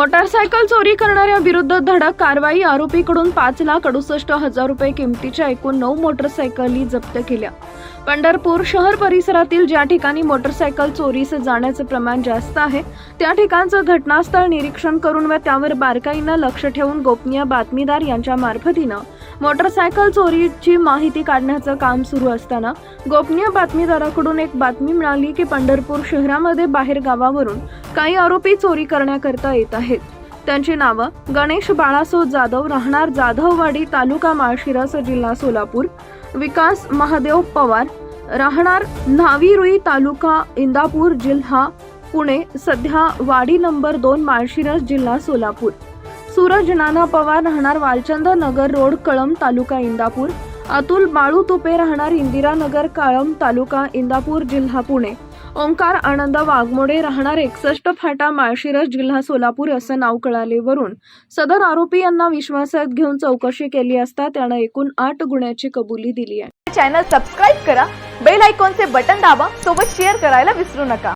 Motorcycle चोरी करणाऱ्या विरुद्ध धडक कारवाई आरोपीकडून पाच लाख अडुसष्ट हजार रुपये किमतीच्या एकूण नऊ मोटरसायकली जप्त केल्या. पंढरपूर शहर परिसरातील ज्या ठिकाणी मोटरसायकल चोरीस जाण्याचे प्रमाण जास्त आहे त्या ठिकाणचं घटनास्थळ निरीक्षण करून व त्यावर बारकाईनं लक्ष ठेवून गोपनीय बातमीदार यांच्या मार्फतीनं मोटरसायकल चोरीची माहिती काढण्याचं काम सुरू असताना गोपनीय बातमीदाराकडून एक बातमी मिळाली की पंढरपूर शहरामध्ये बाहेर गावावरून काही आरोपी चोरी करण्याकरता येत आहेत. त्यांची नावं गणेश बाळासो जाधव राहणार जाधववाडी तालुका माळशिरस जिल्हा सोलापूर विकास महादेव पवार राहणार न्हावीरुई तालुका इंदापूर जिल्हा पुणे सध्या वाडी नंबर दोन माळशिरस जिल्हा सोलापूर. सूरज नाना पवार राहणार वालचंद नगर रोड कळम तालुका इंदापूर. अतुल बाळू तुपे राहणार इंदिरानगर काळम तालुका इंदापूर जिल्हा पुणे. ओंकार आनंद वाघमोडे राहणार एकसष्ट फाटा माळशिरस जिल्हा सोलापूर असं नाव कळालेवरून. सदर आरोपी यांना विश्वासात घेऊन चौकशी केली असता त्यानं एकूण आठ गुन्ह्याची कबुली दिली आहे. चॅनल सबस्क्राईब करा बेल आयकॉनचे बटन दाबा सोबत शेअर करायला विसरू नका.